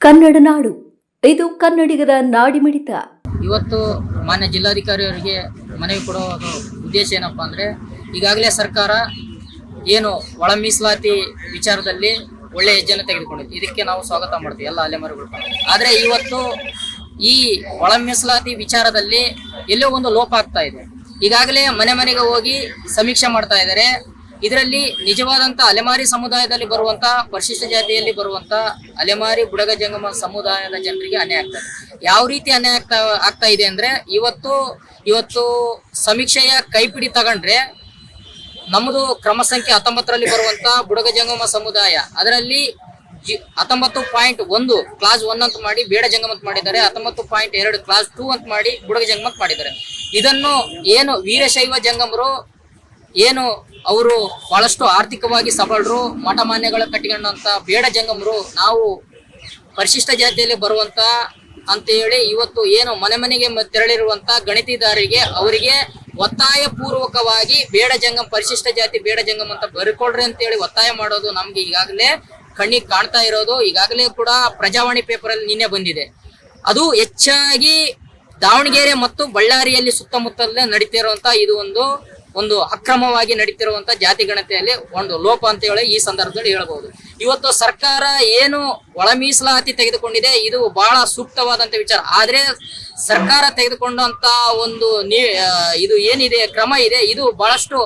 ಕನ್ನಡ ನಾಡು. ಇದು ಕನ್ನಡಿಗರ ನಾಡಿಮಿಡಿತ ಇವತ್ತು ಮಾನ್ಯ ಜಿಲ್ಲಾಧಿಕಾರಿ ಅವರಿಗೆ ಮನವಿ ಕೊಡೋದು ಉದ್ದೇಶ ಏನಪ್ಪಾ ಅಂದ್ರೆ, ಈಗಾಗಲೇ ಸರ್ಕಾರ ಏನು ಒಳ ಮೀಸಲಾತಿ ವಿಚಾರದಲ್ಲಿ ಒಳ್ಳೆ ಹೆಜ್ಜೆಯನ್ನು ತೆಗೆದುಕೊಂಡಿದೆ. ಇದಕ್ಕೆ ನಾವು ಸ್ವಾಗತ ಮಾಡ್ತೀವಿ ಎಲ್ಲ ಅಲೆಮಾರಿಗಳು. ಆದ್ರೆ ಇವತ್ತು ಈ ಒಳ ಮೀಸಲಾತಿ ವಿಚಾರದಲ್ಲಿ ಎಲ್ಲೋ ಒಂದು ಲೋಪ ಆಗ್ತಾ ಇದೆ. ಈಗಾಗಲೇ ಮನೆ ಮನೆಗೆ ಹೋಗಿ ಸಮೀಕ್ಷೆ ಮಾಡ್ತಾ ಇದ್ದಾರೆ. ಇದರಲ್ಲಿ ನಿಜವಾದಂತ ಅಲೆಮಾರಿ ಸಮುದಾಯದಲ್ಲಿ ಬರುವಂತ, ಪರಿಶಿಷ್ಟ ಜಾತಿಯಲ್ಲಿ ಬರುವಂತ ಅಲೆಮಾರಿ ಬುಡಗ ಜಂಗಮ ಸಮುದಾಯದ ಜನರಿಗೆ ಅನ್ಯಾಯ ಆಗ್ತದೆ ಯಾವ ರೀತಿ ಅನ್ಯಾಯ ಆಗ್ತಾ ಆಗ್ತಾ ಇದೆ ಅಂದ್ರೆ, ಇವತ್ತು ಇವತ್ತು ಸಮೀಕ್ಷೆಯ ಕೈಪಿಡಿ ತಗೊಂಡ್ರೆ, ನಮ್ಮದು ಕ್ರಮ ಸಂಖ್ಯೆ ಹತ್ತೊಂಬತ್ತರಲ್ಲಿ ಬರುವಂತ ಬುಡಗ ಜಂಗಮ ಸಮುದಾಯ, ಅದರಲ್ಲಿ ಹತ್ತೊಂಬತ್ತು ಪಾಯಿಂಟ್ ಒಂದು ಕ್ಲಾಸ್ ಒನ್ ಅಂತ ಮಾಡಿ ಬೇಡ ಜಂಗಮ ಅಂತ ಮಾಡಿದ್ದಾರೆ, ಹತ್ತೊಂಬತ್ತು ಪಾಯಿಂಟ್ ಎರಡು ಕ್ಲಾಸ್ ಟೂ ಅಂತ ಮಾಡಿ ಬುಡಗ ಜಂಗಮ ಮಾಡಿದ್ದಾರೆ. ಇದನ್ನು ಏನು ವೀರಶೈವ ಜಂಗಮರು ಏನು ಅವರು ಬಹಳಷ್ಟು ಆರ್ಥಿಕವಾಗಿ ಸಬಲರು, ಮಠಮಾನ್ಯಗಳ ಕಟ್ಟಿಕೊಂಡಂತ ಬೇಡ ಜಂಗಮರು, ನಾವು ಪರಿಶಿಷ್ಟ ಜಾತಿಯಲ್ಲಿ ಬರುವಂತ ಅಂತ ಹೇಳಿ ಇವತ್ತು ಏನು ಮನೆ ಮನೆಗೆ ತೆರಳಿರುವಂತ ಗಣಿತಿದಾರರಿಗೆ ಅವರಿಗೆ ಒತ್ತಾಯ ಪೂರ್ವಕವಾಗಿ ಬೇಡ ಜಂಗಮ್, ಪರಿಶಿಷ್ಟ ಜಾತಿ ಬೇಡ ಜಂಗಮ್ ಅಂತ ಬರ್ಕೊಳ್ರಿ ಅಂತ ಹೇಳಿ ಒತ್ತಾಯ ಮಾಡೋದು ನಮ್ಗೆ ಈಗಾಗಲೇ ಕಣ್ಣಿಗೆ ಕಾಣ್ತಾ ಇರೋದು. ಈಗಾಗಲೇ ಕೂಡ ಪ್ರಜಾವಾಣಿ ಪೇಪರ್ ಅಲ್ಲಿ ನಿನ್ನೆ ಬಂದಿದೆ. ಅದು ಹೆಚ್ಚಾಗಿ ದಾವಣಗೆರೆ ಮತ್ತು ಬಳ್ಳಾರಿಯಲ್ಲಿ ಸುತ್ತಮುತ್ತಲೇ ನಡೀತಿರುವಂತ ಇದು ಒಂದು ಒಂದು ಅಕ್ರಮವಾಗಿ ನಡೀತಿರುವಂತಹ ಜಾತಿ ಗಣತೆಯಲ್ಲಿ ಒಂದು ಲೋಪ ಅಂತ ಹೇಳಿ ಈ ಸಂದರ್ಭದಲ್ಲಿ ಹೇಳಬಹುದು ಇವತ್ತು ಸರ್ಕಾರ ಏನು ಒಳ ಮೀಸಲಾತಿ ತೆಗೆದುಕೊಂಡಿದೆ, ಇದು ಬಹಳ ಸೂಕ್ತವಾದಂತ ವಿಚಾರ. ಆದ್ರೆ ಸರ್ಕಾರ ತೆಗೆದುಕೊಂಡಂತ ಒಂದು ನೀ ಇದು ಏನಿದೆ, ಕ್ರಮ ಇದೆ, ಇದು ಬಹಳಷ್ಟು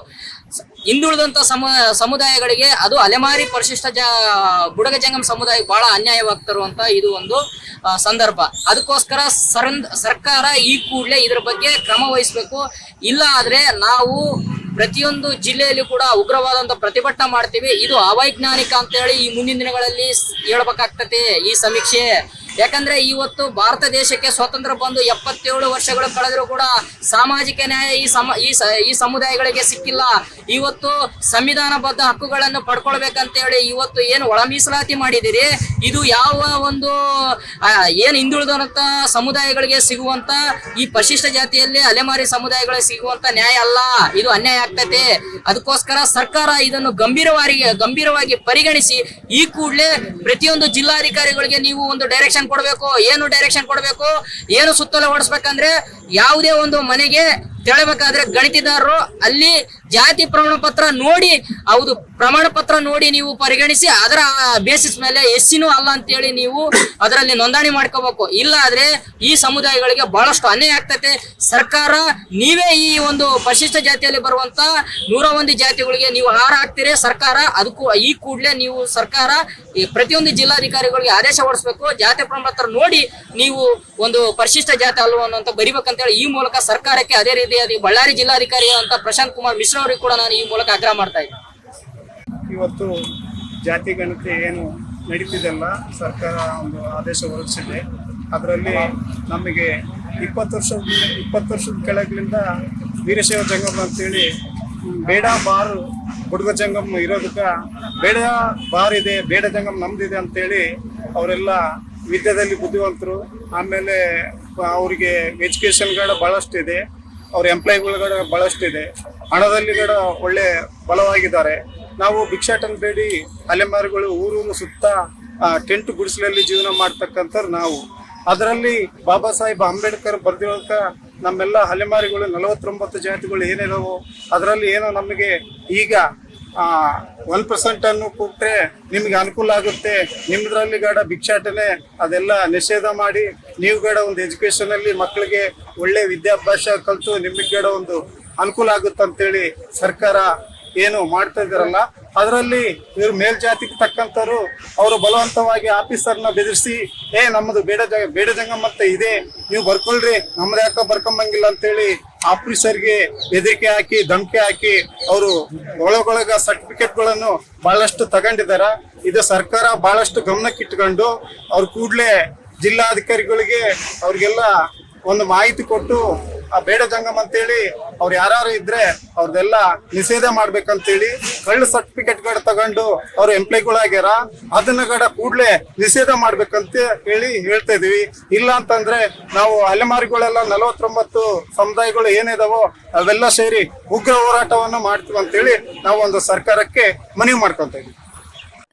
ಹಿಂದುಳಿದಂತ ಸಮ, ಸಮುದಾಯಗಳಿಗೆ ಅದು ಅಲೆಮಾರಿ ಪರಿಶಿಷ್ಟ ಜ, ಬುಡಗ ಜಂಗಮ್ ಸಮುದಾಯಕ್ಕೆ ಬಹಳ ಅನ್ಯಾಯವಾಗ್ತಿರುವಂತ ಇದು ಒಂದು ಸಂದರ್ಭ. ಅದಕ್ಕೋಸ್ಕರ ಸರಂದ್, ಸರ್ಕಾರ ಈ ಕೂಡಲೇ ಇದ್ರ ಬಗ್ಗೆ ಕ್ರಮ ವಹಿಸಬೇಕು. ಇಲ್ಲ ಆದ್ರೆ ನಾವು ಪ್ರತಿಯೊಂದು ಜಿಲ್ಲೆಯಲ್ಲಿ ಕೂಡ ಉಗ್ರವಾದಂತ ಪ್ರತಿಭಟನೆ ಮಾಡ್ತೀವಿ. ಇದು ಅವೈಜ್ಞಾನಿಕ ಅಂತ ಹೇಳಿ ಈ ಮುಂದಿನ ದಿನಗಳಲ್ಲಿ ಹೇಳ್ಬೇಕಾಗ್ತದೆ ಈ ಸಮೀಕ್ಷೆ. ಯಾಕಂದ್ರೆ ಇವತ್ತು ಭಾರತ ದೇಶಕ್ಕೆ ಸ್ವಾತಂತ್ರ್ಯ ಬಂದು ಎಪ್ಪತ್ತೇಳು ವರ್ಷಗಳು ಕಳೆದರೂ ಕೂಡ ಸಾಮಾಜಿಕ ನ್ಯಾಯ ಈ ಸಮ, ಈ ಸಮುದಾಯಗಳಿಗೆ ಸಿಕ್ಕಿಲ್ಲ. ಇವತ್ತು ಸಂವಿಧಾನಬದ್ಧ ಹಕ್ಕುಗಳನ್ನು ಪಡ್ಕೊಳ್ಬೇಕಂತ ಹೇಳಿ ಇವತ್ತು ಏನು ಒಳ ಮೀಸಲಾತಿ ಮಾಡಿದಿರಿ ಇದು ಯಾವ ಒಂದು ಏನು ಹಿಂದುಳಿದಂತ ಸಮುದಾಯಗಳಿಗೆ ಸಿಗುವಂತ ಈ ಪರಿಶಿಷ್ಟ ಜಾತಿಯಲ್ಲಿ ಅಲೆಮಾರಿ ಸಮುದಾಯಗಳಿಗೆ ಸಿಗುವಂತ ನ್ಯಾಯ ಅಲ್ಲ. ಇದು ಅನ್ಯಾಯ ಆಗ್ತೈತೆ. ಅದಕ್ಕೋಸ್ಕರ ಸರ್ಕಾರ ಇದನ್ನು ಗಂಭೀರವಾಗಿ ಗಂಭೀರವಾಗಿ ಪರಿಗಣಿಸಿ ಈ ಕೂಡಲೇ ಪ್ರತಿಯೊಂದು ಜಿಲ್ಲಾಧಿಕಾರಿಗಳಿಗೆ ನೀವು ಒಂದು ಡೈರೆಕ್ಷನ್ ಕೊಡಬೇಕು ಏನು ಡೈರೆಕ್ಷನ್ ಕೊಡಬೇಕು ಏನು ಸುತ್ತಲೂ ಓಡಿಸ್ಬೇಕಂದ್ರೆ ಯಾವುದೇ ಒಂದು ಮನೆಗೆ ತೆರಳಬೇಕಾದ್ರೆ ಗಣಿತದಾರರು ಅಲ್ಲಿ ಜಾತಿ ಪ್ರಮಾಣ ಪತ್ರ ನೋಡಿ, ಹೌದು, ಪ್ರಮಾಣ ಪತ್ರ ನೋಡಿ ನೀವು ಪರಿಗಣಿಸಿ, ಅದರ ಬೇಸಿಸ್ ಮೇಲೆ ಎಸ್ಸಿನೂ ಅಲ್ಲ ಅಂತೇಳಿ ನೀವು ಅದರಲ್ಲಿ ನೋಂದಣಿ ಮಾಡ್ಕೋಬೇಕು. ಇಲ್ಲ ಆದ್ರೆ ಈ ಸಮುದಾಯಗಳಿಗೆ ಬಹಳಷ್ಟು ಅನ್ಯಾಯ ಆಗ್ತೈತೆ. ಸರ್ಕಾರ, ನೀವೇ ಈ ಒಂದು ಪರಿಶಿಷ್ಟ ಜಾತಿಯಲ್ಲಿ ಬರುವಂತ ನೂರ ಒಂದು ಜಾತಿಗಳಿಗೆ ನೀವು ಹಾರ ಹಾಕ್ತೀರಿ, ಸರ್ಕಾರ ಅದಕ್ಕೂ ಈ ಕೂಡಲೇ ನೀವು ಸರ್ಕಾರ ಈ ಪ್ರತಿಯೊಂದು ಜಿಲ್ಲಾಧಿಕಾರಿಗಳಿಗೆ ಆದೇಶ ಹೊರಡಿಸ್ಬೇಕು. ಜಾತಿ ಪ್ರಮಾಣ ಪತ್ರ ನೋಡಿ ನೀವು ಒಂದು ಪರಿಶಿಷ್ಟ ಜಾತಿ ಅಲ್ವಾ ಅನ್ನೋಂತ ಬರಿಬೇಕಂತ ಹೇಳಿ ಈ ಮೂಲಕ ಸರ್ಕಾರಕ್ಕೆ ಅದೇ ರೀತಿಯಾಗಿ ಬಳ್ಳಾರಿ ಜಿಲ್ಲಾಧಿಕಾರಿ ಅಂತ ಪ್ರಶಾಂತ್ ಕುಮಾರ್ ಮಿಶ್ರಾ ಅವರಿಗೆ ಕೂಡ ನಾನು ಈ ಮೂಲಕ ಆಗ್ರಹ ಮಾಡ್ತಾ ಇವತ್ತು ಜಾತಿ ಗಣತಿ ಏನು ನಡೀತಿದೆಲ್ಲ ಸರ್ಕಾರ ಒಂದು ಆದೇಶ ಹೊರಡಿಸಿದೆ. ಅದರಲ್ಲಿ ನಮಗೆ ಇಪ್ಪತ್ತು ವರ್ಷದ ಇಪ್ಪತ್ತು ವರ್ಷದ ಕೆಳಗಿನಿಂದ ವೀರಶೈವ ಜಂಗಮ ಅಂತೇಳಿ ಬೇಡ ಬಾರು, ಹುಡುಗ ಜಂಗಮ್ ಇರೋದಕ್ಕೆ ಬೇಡ ಬಾರ್ ಇದೆ, ಬೇಡ ಜಂಗಮ್ ನಮ್ದಿದೆ ಅಂತೇಳಿ ಅವರೆಲ್ಲ ವಿದ್ಯೆದಲ್ಲಿ ಬುದ್ಧಿವಂತರು. ಆಮೇಲೆ ಅವರಿಗೆ ಎಜುಕೇಷನ್ಗಳು ಭಾಳಷ್ಟು ಇದೆ ಅವ್ರ ಎಂಪ್ಲಾಯ್ಗಳ ಬಹಳಷ್ಟು ಇದೆ ಹಣದಲ್ಲಿ ಕೂಡ ಒಳ್ಳೆ ಬಲವಾಗಿದ್ದಾರೆ. ನಾವು ಭಿಕ್ಷಾಟನ್ ಬೇಡಿ ಅಲೆಮಾರಿಗಳು ಊರೂರು ಸುತ್ತ ಟೆಂಟ್ ಗುಡಿಸಲಲ್ಲಿ ಜೀವನ ಮಾಡ್ತಕ್ಕಂಥವ್ರು ನಾವು. ಅದರಲ್ಲಿ ಬಾಬಾ ಸಾಹೇಬ್ ಅಂಬೇಡ್ಕರ್ ಬರ್ದಿರೋದಕ್ಕ ನಮ್ಮೆಲ್ಲ ಅಲೆಮಾರಿಗಳು ನಲವತ್ತೊಂಬತ್ತು ಜಾತಿಗಳು ಏನಿದಾವೋ, ಅದರಲ್ಲಿ ಏನೋ ನಮಗೆ ಈಗ ಒನ್ ಪರ್ಸೆಂಟ್ ಅನ್ನು ಕೊಟ್ಟರೆ ನಿಮಗೆ ಅನುಕೂಲ ಆಗುತ್ತೆ. ನಿಮ್ಮದ್ರಲ್ಲಿ ಗಾಢ ಭಿಕ್ಷಾಟನೆ ಅದೆಲ್ಲ ನಿಷೇಧ ಮಾಡಿ ನೀವು ಕೂಡ ಒಂದು ಎಜುಕೇಶನ್ ಅಲ್ಲಿ ಮಕ್ಕಳಿಗೆ ಒಳ್ಳೆ ವಿದ್ಯಾಭ್ಯಾಸ ಕಲಿತು ನಿಮಗೆ ಕೂಡ ಒಂದು ಅನುಕೂಲ ಆಗುತ್ತೆ ಅಂತೇಳಿ ಸರ್ಕಾರ ಏನು ಮಾಡ್ತಾ ಇದಾರಲ್ಲ ಅದರಲ್ಲಿ ಇವರು ಮೇಲ್ಜಾತಿಗೆ ತಕ್ಕಂತವ್ರು ಅವರು ಬಲವಂತವಾಗಿ ಆಫೀಸರ್ನ ಬೆದರಿಸಿ, ಏ ನಮ್ಮದು ಬೇಡ ಜ, ಬೇಡ ಇದೆ, ನೀವು ಬರ್ಕೊಳ್ರಿ, ನಮ್ದು ಯಾಕೆ ಬರ್ಕೊಂಬಂಗಿಲ್ಲ ಅಂತೇಳಿ ಆಫೀಸರ್ಗೆ ಬೆದರಿಕೆ ಹಾಕಿ, ಧಮಕಿ ಹಾಕಿ, ಅವರು ಒಳಗೊಳಗ ಸರ್ಟಿಫಿಕೇಟ್ಗಳನ್ನು ಬಹಳಷ್ಟು ತಗೊಂಡಿದ್ದಾರೆ ಇದು ಸರ್ಕಾರ ಬಹಳಷ್ಟು ಗಮನಕ್ಕಿಟ್ಕೊಂಡು ಅವ್ರು ಕೂಡಲೇ ಜಿಲ್ಲಾಧಿಕಾರಿಗಳಿಗೆ ಅವ್ರಿಗೆಲ್ಲ ಒಂದು ಮಾಹಿತಿ ಕೊಟ್ಟು, ಆ ಬೇಡ ಜಂಗಮ್ ಅಂತೇಳಿ ಅವ್ರು ಯಾರು ಇದ್ರೆ ಅವ್ರದೆಲ್ಲ ನಿಷೇಧ ಮಾಡ್ಬೇಕಂತೇಳಿ ಕಳ್ಳ ಸರ್ಟಿಫಿಕೇಟ್ಗಳು ತಗೊಂಡು ಅವ್ರ ಎಂಪ್ಲಾಯ್ಗಳಾಗ್ಯಾರ ಅದನ್ನ ಗಡ ಕೂಡಲೇ ನಿಷೇಧ ಮಾಡ್ಬೇಕಂತ ಹೇಳಿ ಹೇಳ್ತಾ ಇದೀವಿ. ಇಲ್ಲ ಅಂತಂದ್ರೆ ನಾವು ಅಲೆಮಾರಿಗಳೆಲ್ಲ ನಲವತ್ತೊಂಬತ್ತು ಸಮುದಾಯಗಳು ಏನಿದಾವೋ ಅವೆಲ್ಲ ಸೇರಿ ಉಗ್ರ ಹೋರಾಟವನ್ನು ಮಾಡ್ತೀವಿ ಅಂತೇಳಿ ನಾವು ಒಂದು ಸರ್ಕಾರಕ್ಕೆ ಮನವಿ ಮಾಡ್ಕೊಂತ ಇದೀವಿ.